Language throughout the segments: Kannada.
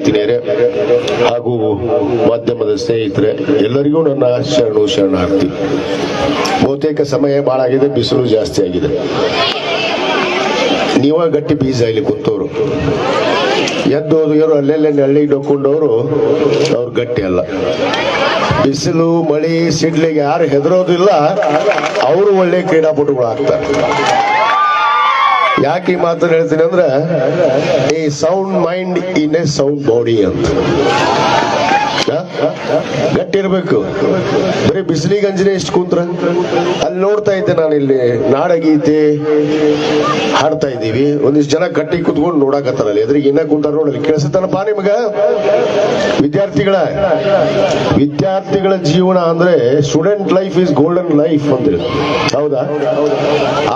ವಿದ್ಯಾರ್ಥಿನಿಯರೇ ಹಾಗೂ ಮಾಧ್ಯಮದ ಸ್ನೇಹಿತರೆ, ಎಲ್ಲರಿಗೂ ನನ್ನ ಶರಣು ಶರಣಾರ್ಥಿ. ಬಹುತೇಕ ಸಮಯ ಭಾಳ ಆಗಿದೆ, ಬಿಸಿಲು ಜಾಸ್ತಿ ಆಗಿದೆ. ನೀವ ಗಟ್ಟಿ ಬೀಜ ಇಲ್ಲಿ ಕೂತವ್ರು ಎದ್ದು ಹೋದವರು ಅಲ್ಲೆಲ್ಲೇ ನಳ್ಳಿ ಡೊಕ್ಕೊಂಡವರು ಅವ್ರು ಗಟ್ಟಿ ಅಲ್ಲ. ಬಿಸಿಲು, ಮಳೆ, ಸಿಡ್ಲಿಗೆ ಯಾರು ಹೆದರೋದಿಲ್ಲ, ಅವರು ಒಳ್ಳೆ ಕ್ರೀಡಾಪಟುಗಳು ಆಗ್ತಾರೆ ಯಾಕೆ ಈ ಮಾತನ್ನು ಹೇಳ್ತೀನಿ ಅಂದ್ರೆ ಈ sound mind in a sound body ಅಂತ? ಗಟ್ಟಿ ಇರ್ಬೇಕು ಬರೀ ಬಿಸಿಲಿಗೆ ಅಂಜನೆ ಎಷ್ಟು ಕೂತ್ರ. ಅಲ್ಲಿ ನೋಡ್ತಾ ಇದ್ದೆ ನಾನು ಇಲ್ಲಿ ನಾಡಗೀತೆ ಹಾಡ್ತಾ ಇದ್ದೀವಿ. ಒಂದಿಷ್ಟು ಜನ ಗಟ್ಟಿ ಕುತ್ಕೊಂಡು ನೋಡಾಕತ್ತಾರಲ್ಲ. ಎದುರಿಗೆ ಇನ್ನ ಕುಂತಾರ ನೋಡಲಿ ಕೇಳಿಸುತ್ತಾನಪ್ಪ ನಿಮ್ಗ? ವಿದ್ಯಾರ್ಥಿಗಳ ವಿದ್ಯಾರ್ಥಿಗಳ ಜೀವನ ಅಂದ್ರೆ student life is golden life ಅಂತ ಹೌದಾ?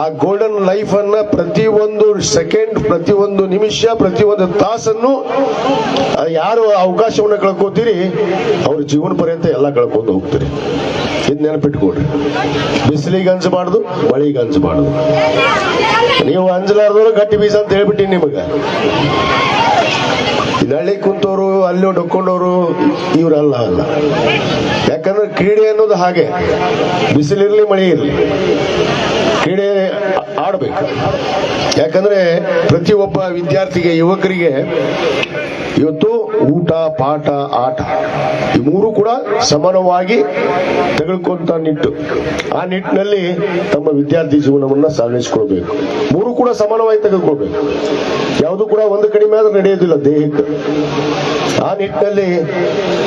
ಆ ಗೋಲ್ಡನ್ ಲೈಫ್ ಅನ್ನ ಪ್ರತಿ ಒಂದು ಸೆಕೆಂಡ್ ಪ್ರತಿ ಒಂದು ನಿಮಿಷ ಪ್ರತಿ ಒಂದು ತಾಸನ್ನು ಯಾರು ಅವಕಾಶವನ್ನು ಕಳ್ಕೋತೀರಿ? ಅವ್ರ ಜೀವನ ಪರ್ಯಂತ ಎಲ್ಲ ಕಳ್ಕೊಂಡು ಹೋಗ್ತೀರಿ. ಇದ್ ನೆನಪಿಟ್ಕೊಡ್ರಿ ಬಿಸಿಲಿಗೆ ಅಂಜಬಾರ್ದು ಮಳಿಗೆ ಅಂಜಬಾರ್ದು ನೀವು ಅಂಜಲಾರ್ದವ್ರು ಗಟ್ಟಿ ಬೀಸ ಅಂತ ಹೇಳ್ಬಿಟ್ಟಿನಿ ನಿಮಗ. ನಳ್ಳಿ ಕುಂತವರು ಅಲ್ಲಿ ಡೊಕ್ಕೊಂಡವ್ರು ಇವ್ರಲ್ಲ ಅಲ್ಲ. ಯಾಕಂದ್ರೆ ಕ್ರೀಡೆ ಅನ್ನೋದು ಹಾಗೆ. ಬಿಸಿಲಿರ್ಲಿ ಮಳೆ ಇರಲಿ. ಕ್ರೀಡೆ ಆಡಬೇಕು. ಯಾಕಂದ್ರೆ ಪ್ರತಿಯೊಬ್ಬ ವಿದ್ಯಾರ್ಥಿಗೆ, ಯುವಕರಿಗೆ ಇವತ್ತು ಊಟ, ಪಾಠ, ಆಟ ಈ ಮೂರು ಕೂಡ ಸಮಾನವಾಗಿ ತೆಗೆದುಕೊಂತ ನಿಟ್ಟು. ಆ ನಿಟ್ಟಿನಲ್ಲಿ ತಮ್ಮ ವಿದ್ಯಾರ್ಥಿ ಜೀವನವನ್ನ ಸಾಗಿಸಿಕೊಳ್ಬೇಕು. ಮೂರು ಕೂಡ ಸಮಾನವಾಗಿ ತೆಗೆದುಕೊಳ್ಬೇಕು. ಯಾವುದು ಕೂಡ ಒಂದು ಕಡಿಮೆ ಆದ್ರೆ ನಡೆಯೋದಿಲ್ಲ ದೇಹಕ್ಕೆ. ಆ ನಿಟ್ಟಿನಲ್ಲಿ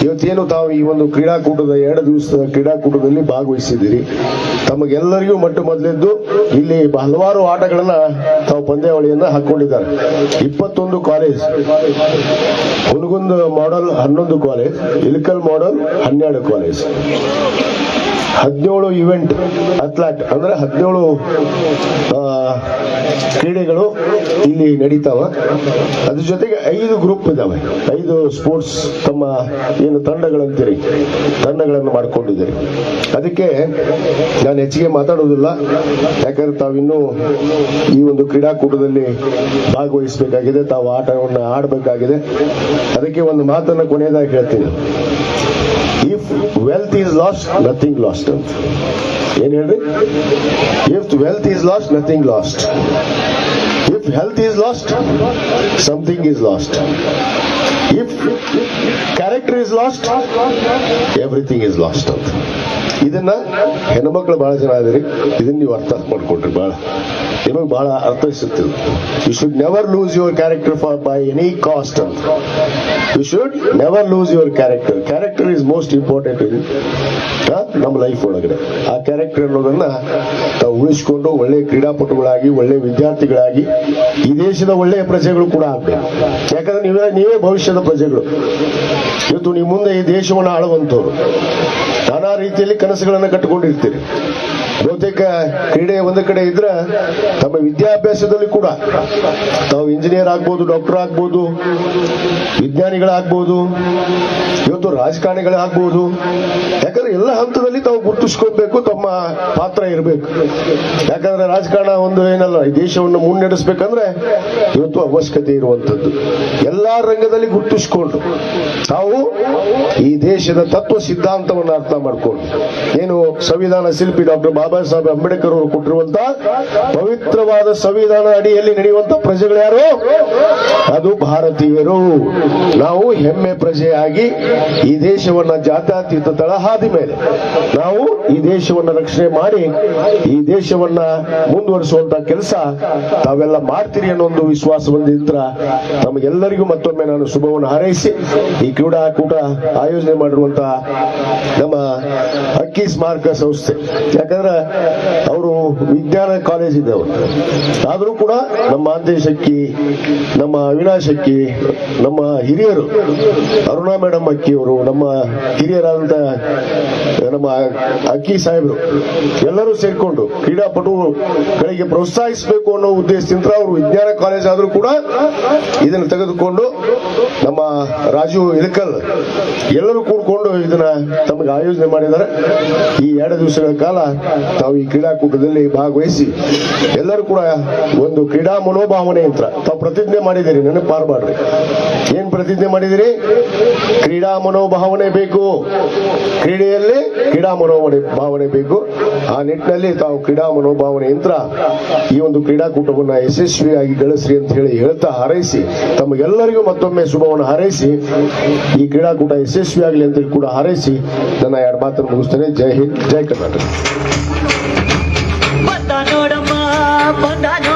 ಇವತ್ತೇನು ತಾವು ಈ ಒಂದು ಕ್ರೀಡಾಕೂಟದ ಎರಡು ದಿವಸದ ಕ್ರೀಡಾಕೂಟದಲ್ಲಿ ಭಾಗವಹಿಸಿದ್ದೀರಿ. ತಮಗೆಲ್ಲರಿಗೂ ಮೊಟ್ಟ ಮೊದಲಿದ್ದು ಇಲ್ಲಿ ಹಲವಾರು ಆಟಗಳನ್ನ ತಾವು ಪಂದ್ಯಾವಳಿಯನ್ನ ಹಾಕೊಂಡಿದ್ದಾರೆ. ಇಪ್ಪತ್ತೊಂದು ಕಾಲೇಜ್ ಹುನಗುಂದ ಮಾಡಲ್ ಹನ್ನೊಂದು ಕಾಲೇಜ್ ಇಲ್ಕಲ್ ಮಾಡಲ್ ಹನ್ನೆರಡು ಕಾಲೇಜ್ ಹದಿನೇಳು ಇವೆಂಟ್ ಅಥ್ಲಾಟ್ ಅಂದ್ರೆ ಹದಿನೇಳು ಕ್ರೀಡೆಗಳು ಇಲ್ಲಿ ನಡೀತಾವ. ಅದ್ರ ಜೊತೆಗೆ ಐದು ಗ್ರೂಪ್ ಇದಾವೆ. ಐದು ಸ್ಪೋರ್ಟ್ಸ್ ತಮ್ಮ ಏನು ತಂಡಗಳಂತೀರಿ, ತಂಡಗಳನ್ನು ಮಾಡಿಕೊಂಡಿದ್ದೀರಿ. ಅದಕ್ಕೆ ನಾನು ಹೆಚ್ಚಿಗೆ ಮಾತಾಡೋದಿಲ್ಲ ಯಾಕಂದ್ರೆ ತಾವಿನ್ನೂ ಈ ಒಂದು ಕ್ರೀಡಾಕೂಟದಲ್ಲಿ ಭಾಗವಹಿಸಬೇಕಾಗಿದೆ. ತಾವು ಆಟವನ್ನು ಆಡಬೇಕಾಗಿದೆ. ಅದಕ್ಕೆ ಒಂದು ಮಾತನ್ನು ಕೊನೆಯದಾಗಿ ಹೇಳ್ತೀನಿ. If wealth is lost nothing lost ಅಂತ ಏನ್ ಹೇಳ್ರಿ? If wealth is lost nothing lost if health is lost something is lost if character is lost everything is lost ಅಂತ ಇದನ್ನ ಹೆಣ್ಮಕ್ಳು ಬಹಳ ಜನ ಇದೀರಿ ಇದನ್ನ ನೀವು ಅರ್ಥ ಮಾಡ್ಕೊಟ್ರಿ ಬಹಳ. ನಿಮಗೆ ಬಹಳ ಅರ್ಥೈಸುತ್ತಿಲ್ಲ you should never lose your character for by any cost ಅಂತ you should never lose your character character is most important in ನಮ್ಮ ಲೈಫ್ ಒಳಗಡೆ. ಆ ಕ್ಯಾರೆಕ್ಟರ್ ಅನ್ನೋದನ್ನ ತಾವು ಉಳಿಸಿಕೊಂಡು ಒಳ್ಳೆ ಕ್ರೀಡಾಪಟುಗಳಾಗಿ, ಒಳ್ಳೆ ವಿದ್ಯಾರ್ಥಿಗಳಾಗಿ, ಈ ದೇಶದ ಒಳ್ಳೆಯ ಪ್ರಜೆಗಳು ಕೂಡ ಆಗ್ಬೇಕು. ಯಾಕಂದ್ರೆ ನೀವೇ ನೀವೇ ಭವಿಷ್ಯದ ಪ್ರಜೆಗಳು. ಇವತ್ತು ನೀವು ಮುಂದೆ ಈ ದೇಶವನ್ನು ಆಳುವಂಥವ್ರು. ನಾನಾ ರೀತಿಯಲ್ಲಿ ಕನಸುಗಳನ್ನು ಕಟ್ಟಿಕೊಂಡಿರ್ತೀರಿ. ಬಹುತೇಕ ಕ್ರೀಡೆ ಒಂದು ಕಡೆ ಇದ್ರೆ ತಮ್ಮ ವಿದ್ಯಾಭ್ಯಾಸದಲ್ಲಿ ಕೂಡ ನಾವು ಇಂಜಿನಿಯರ್ ಆಗ್ಬೋದು ಡಾಕ್ಟರ್ ಆಗ್ಬೋದು ವಿಜ್ಞಾನಿಗಳಾಗ್ಬೋದು ಇವತ್ತು ರಾಜಕಾರಣಿಗಳಾಗ್ಬೋದು ಹಂತದಲ್ಲಿ ತಮ್ಮ ಪಾತ್ರ ಇರಬೇಕು. ಯಾಕಂದ್ರೆ ರಾಜಕಾರಣ ಒಂದು ಏನಲ್ಲ, ಈ ದೇಶವನ್ನು ಮುನ್ನಡೆಸಬೇಕಂದ್ರೆ ಇವತ್ತು ಅವಶ್ಯಕತೆ ಇರುವಂತದ್ದು ಎಲ್ಲಾ ರಂಗದಲ್ಲಿ ಗುರುತಿಸ್ಕೊಂಡು, ತಾವು ಈ ದೇಶದ ತತ್ವ ಸಿದ್ಧಾಂತವನ್ನು ಅರ್ಥ ಮಾಡಿಕೊಂಡು. ಏನು ಸಂವಿಧಾನ ಶಿಲ್ಪಿ ಡಾಕ್ಟರ್ ಬಾಬಾ ಸಾಹೇಬ್ ಅಂಬೇಡ್ಕರ್ ಅವರು ಕೊಟ್ಟಿರುವಂತ ಪವಿತ್ರವಾದ ಸಂವಿಧಾನ ಅಡಿಯಲ್ಲಿ ನಡೆಯುವಂತ ಪ್ರಜೆಗಳು ಯಾರು? ಅದು ಭಾರತೀಯರು. ನಾವು ಹೆಮ್ಮೆ ಪ್ರಜೆಯಾಗಿ ಈ ದೇಶವನ್ನ ಜಾತ್ಯಾತೀತ ತಳಹಾದಿ ಮೇಲೆ, ನಾವು ಈ ದೇಶವನ್ನ ರಕ್ಷಣೆ ಮಾಡಿ, ಈ ದೇಶವನ್ನ ಮುಂದುವರಿಸುವಂತ ಕೆಲಸ ತಾವೆಲ್ಲ ಮಾಡ್ತೀರಿ ಅನ್ನೋ ಒಂದು ವಿಶ್ವಾಸ ಬಂದಿದ್ರ ನಮಗೆಲ್ಲರಿಗೂ ಮತ್ತೊಮ್ಮೆ ನಾನು ಶುಭವನ್ನು ಹಾರೈಸಿ, ಈ ಕ್ರೀಡಾಕೂಟ ಆಯೋಜನೆ ಮಾಡಿರುವಂತ ನಮ್ಮ ಅಕ್ಕಿ ಸ್ಮಾರಕ ಸಂಸ್ಥೆ. ಯಾಕಂದ್ರೆ ಅವರು ವಿಜ್ಞಾನ ಕಾಲೇಜ್ ಇದೆ ಆದರೂ ಕೂಡ ನಮ್ಮ ಮಾಂತೇಶ್ ಅಕ್ಕಿ ನಮ್ಮ ಅವಿನಾಶ್ ಅಕ್ಕಿ ನಮ್ಮ ಹಿರಿಯರು, ಅರುಣಾ ಮೇಡಮ್ ಅಕ್ಕಿ ಅವರು, ನಮ್ಮ ಹಿರಿಯರಾದಂತ, ನಮ್ಮ ಅಕ್ಕಿ ಸಾಹೇಬರು, ಎಲ್ಲರೂ ಸೇರಿಕೊಂಡು ಕ್ರೀಡಾಪಟುಗಳಿಗೆ ಪ್ರೋತ್ಸಾಹಿಸಬೇಕು ಅನ್ನೋ ಉದ್ದೇಶದಿಂದ ಅವರು ವಿಜ್ಞಾನ ಕಾಲೇಜ್ ಆದರೂ ಕೂಡ ಇದನ್ನು ತೆಗೆದುಕೊಂಡು ನಮ್ಮ ರಾಜು ಇಳಕಲ್ ಎಲ್ಲರೂ ಕೂಡಿಕೊಂಡು ಇದನ್ನ ತಮಗೆ ಆಯೋಜನೆ ಮಾಡಿದ್ದಾರೆ. ಈ ಎರಡು ದಿವಸಗಳ ಕಾಲ ತಾವು ಈ ಕ್ರೀಡಾಕೂಟದಲ್ಲಿ ಭಾಗವಹಿಸಿ ಎಲ್ಲರೂ ಕೂಡ ಒಂದು ಕ್ರೀಡಾ ಮನೋಭಾವನೆ ಯಂತ್ರ ತಾವು ಪ್ರತಿಜ್ಞೆ ಮಾಡಿದಿರಿ ನನಗೆ ಪಾರ್ಬಾಡ್ರಿ ಏನ್ ಪ್ರತಿಜ್ಞೆ ಮಾಡಿದಿರಿ ಕ್ರೀಡಾ ಮನೋಭಾವನೆ ಬೇಕು. ಕ್ರೀಡೆಯಲ್ಲಿ ಕ್ರೀಡಾ ಮನೋಭಾವನೆ, ಭಾವನೆ ಬೇಕು. ಆ ನಿಟ್ಟಿನಲ್ಲಿ ತಾವು ಕ್ರೀಡಾ ಮನೋಭಾವನೆ ಯಂತ್ರ ಈ ಒಂದು ಕ್ರೀಡಾಕೂಟವನ್ನ ಯಶಸ್ವಿಯಾಗಿ ಗಳಿಸ್ರಿ ಅಂತ ಹೇಳಿ ಹೇಳ್ತಾ ಹಾರೈಸಿ, ತಮಗೆಲ್ಲರಿಗೂ ಮತ್ತೊಮ್ಮೆ ಶುಭವನ್ನು ಹಾರೈಸಿ, ಈ ಕ್ರೀಡಾಕೂಟ ಯಶಸ್ವಿಯಾಗಲಿ ಅಂತೇಳಿ ಕೂಡ ಹಾರೈಸಿ, ನನ್ನ ಎರಡು ಮಾತನ್ನು ಮುಗಿಸ್ತೇನೆ. ಜೈ ಹಿಂದ್, ಜೈ ಕರ್ನಾಟಕ. Banda